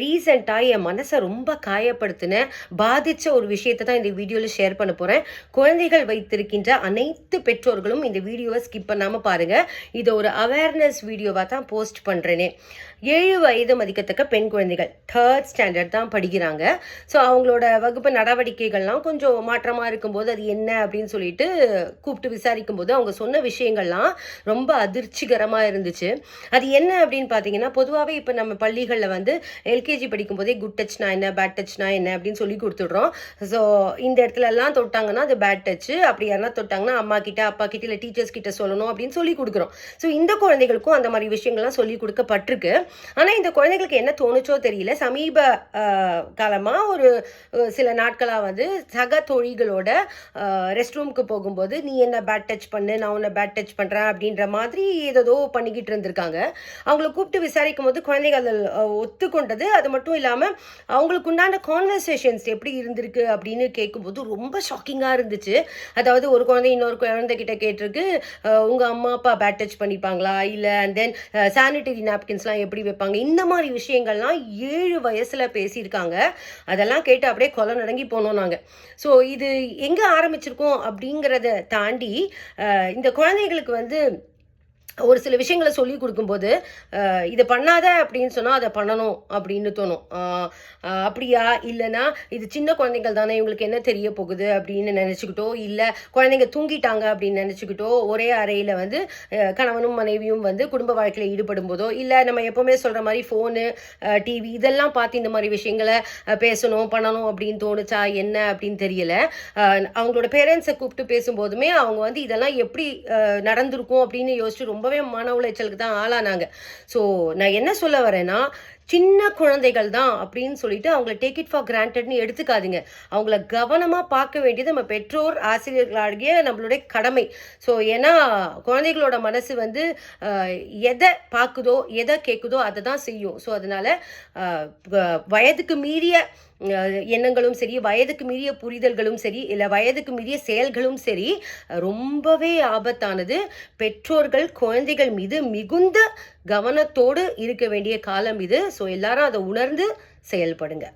ரீசெண்டாக என் மனசை ரொம்ப காயப்படுத்தின பாதித்த ஒரு விஷயத்தை தான் இந்த வீடியோவில் ஷேர் பண்ண போகிறேன் குழந்தைகள் வைத்திருக்கின்ற அனைத்து பெற்றோர்களும் இந்த வீடியோவை ஸ்கிப் பண்ணாமல் பாருங்கள் இதை ஒரு அவேர்னஸ் வீடியோவாக தான் போஸ்ட் பண்ணுறேனே ஏழு வயது மதிக்கத்தக்க பெண் குழந்தைகள் தேர்ட் ஸ்டாண்டர்ட் தான் படிக்கிறாங்க. ஸோ அவங்களோட வகுப்பு நடவடிக்கைகள்லாம் கொஞ்சம் மாற்றமாக இருக்கும்போது அது என்ன அப்படின்னு சொல்லிட்டு கூப்பிட்டு விசாரிக்கும் போது அவங்க சொன்ன விஷயங்கள்லாம் ரொம்ப அதிர்ச்சிகரமாக இருந்துச்சு. அது என்ன அப்படின்னு பார்த்தீங்கன்னா பொதுவாகவே இப்போ நம்ம பள்ளிகளில் வந்து எல்கேஜி படிக்கும்போதே குட் டச்னா என்ன பேட் டச்னா என்ன அப்படின்னு சொல்லி கொடுத்துட்றோம். ஸோ இந்த இடத்துலலாம் தொட்டாங்கன்னா அது பேட் டச்சு அப்படி யாருன்னா தொட்டாங்கன்னா அம்மா கிட்ட அப்பா கிட்ட இல்லை டீச்சர்ஸ் கிட்ட சொல்லணும் அப்படின்னு சொல்லி கொடுக்குறோம். ஸோ இந்த குழந்தைகளுக்கும் அந்த மாதிரி விஷயங்கள்லாம் சொல்லி கொடுக்கப்பட்டிருக்கு. ஆனால் இந்த குழந்தைகளுக்கு என்ன தோணுச்சோ தெரியல. சமீப காலமாக ஒரு சில நாட்களாக வந்து சக தோழிகளோட ரெஸ்ட் ரூமுக்கு போகும்போது நீ என்ன பேட் டச் பண்ணு நான் உன்னை பேட் டச் பண்ணுறேன் அப்படின்ற மாதிரி ஏதோ பண்ணிக்கிட்டு இருந்திருக்காங்க. அவங்கள கூப்பிட்டு விசாரிக்கும் போது குழந்தைகள் அதில், அஹ், ஒத்துக்கொண்டது அது மட்டும் இல்லாமல் அவங்களுக்கு உண்டான கான்வர்சேஷன்ஸ் எப்படி இருந்திருக்கு அப்படின்னு கேட்கும்போது ரொம்ப ஷாக்கிங்காக இருந்துச்சு. அதாவது ஒரு குழந்தை இன்னொரு குழந்தைகிட்ட கேட்டிருக்கு உங்கள் அம்மா அப்பா பேட் டச் பண்ணிப்பாங்களா? இல்லை அண்ட் தென் சானிட்டரி நாப்கின்ஸ்லாம் எப்படி வைப்பாங்க? இந்த மாதிரி விஷயங்கள்லாம் ஏழு வயசில் பேசியிருக்காங்க. அதெல்லாம் கேட்டு அப்படியே கொலை நடங்கி போனோம் நாங்கள் ஸோ இது எங்கே ஆரம்பிச்சிருக்கோம் அப்படிங்கிறத தாண்டி இந்த குழந்தைகளுக்கு வந்து ஒரு சில விஷயங்களை சொல்லி கொடுக்கும்போது இதை பண்ணாத அப்படின்னு சொன்னால் அதை பண்ணணும் அப்படின்னு தோணும். அப்படியா? இல்லைன்னா இது சின்ன குழந்தைகள் தானே இவங்களுக்கு என்ன தெரிய போகுது அப்படின்னு நினச்சிக்கிட்டோ இல்லை குழந்தைங்க தூங்கிட்டாங்க அப்படின்னு நினச்சிக்கிட்டோ ஒரே அறையில் வந்து கணவனும் மனைவியும் வந்து குடும்ப வாழ்க்கையில் ஈடுபடும் போதோ இல்லை நம்ம எப்போவுமே சொல்கிற மாதிரி ஃபோனு டிவி இதெல்லாம் பார்த்து இந்த மாதிரி விஷயங்களை பேசணும் பண்ணணும் அப்படின்னு தோணுச்சா என்ன அப்படின்னு தெரியல. அவங்களோட பேரண்ட்ஸை கூப்பிட்டு பேசும்போதுமே அவங்க வந்து இதெல்லாம் எப்படி நடந்திருக்கும் அப்படின்னு யோசிச்சு ரொம்பவே மன உளைச்சலுக்கு தான் ஆளானாங்க. ஸோ நான் என்ன சொல்ல வரேன்னா சின்ன குழந்தைகள் தான் அப்படின்னு சொல்லிட்டு அவங்கள டேக் இட் ஃபார் கிராண்டட்னு எடுத்துக்காதீங்க. அவங்கள கவனமாக பார்க்க வேண்டியது நம்ம பெற்றோர் ஆசிரியர்களாகிய நம்மளுடைய கடமை. ஸோ ஏன்னா குழந்தைகளோட மனசு வந்து எதை பார்க்குதோ எதை கேட்குதோ அதை தான் செய்யும். ஸோ அதனால் வயதுக்கு மீறிய எண்ணங்களும் சரி வயதுக்கு மீறிய புரிதல்களும் சரி இல்லை வயதுக்கு மீறிய செயல்களும் சரி ரொம்பவே ஆபத்தானது. பெற்றோர்கள் குழந்தைகள் மீது மிகுந்த கவனத்தோடு இருக்க வேண்டிய காலம் இது. ஸோ எல்லாரும் அதை உணர்ந்து செயல்படுங்க.